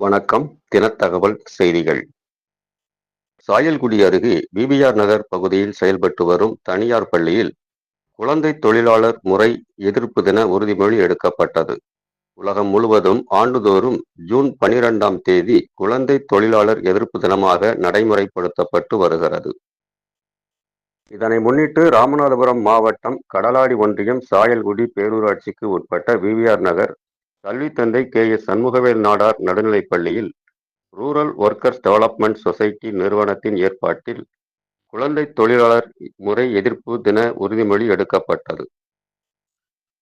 வணக்கம். தினத்தகவல் செய்திகள். சாயல்குடி அருகே பிபிஆர் நகர் பகுதியில் செயல்பட்டு வரும் தனியார் பள்ளியில் குழந்தை தொழிலாளர் முறை எதிர்ப்பு தின உறுதிமொழி எடுக்கப்பட்டது. உலகம் முழுவதும் ஆண்டுதோறும் ஜூன் பனிரெண்டாம் தேதி குழந்தை தொழிலாளர் எதிர்ப்பு தினமாக நடைமுறைப்படுத்தப்பட்டு வருகிறது. இதனை முன்னிட்டு ராமநாதபுரம் மாவட்டம் கடலாடி ஒன்றியம் சாயல்குடி பேரூராட்சிக்கு உட்பட்ட விவிஆர் நகர் கல்வித்தந்தை கே. எஸ். சண்முகவேல் நாடார் நடுநிலைப் பள்ளியில் ரூரல் ஒர்க்கர்ஸ் டெவலப்மெண்ட் சொசைட்டி நிறுவனத்தின் ஏற்பாட்டில் குழந்தை தொழிலாளர் முறை எதிர்ப்பு தின உறுதிமொழி எடுக்கப்பட்டது.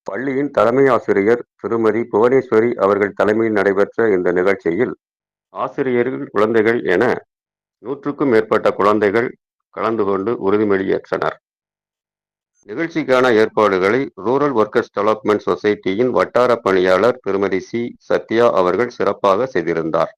பள்ளியின் தலைமை ஆசிரியர் திருமதி புவனேஸ்வரி அவர்கள் தலைமையில் நடைபெற்ற இந்த நிகழ்ச்சியில் ஆசிரியர்கள் குழந்தைகள் என நூற்றுக்கும் மேற்பட்ட குழந்தைகள் கலந்து கொண்டு உறுதிமொழி ஏற்றனர். நிகழ்ச்சிக்கான ஏற்பாடுகளை ரூரல் ஒர்க்கர்ஸ் டெவலப்மெண்ட் சொசைட்டியின் வட்டார பணியாளர் திருமதி சி. சத்யா அவர்கள் சிறப்பாக செய்திருந்தார்.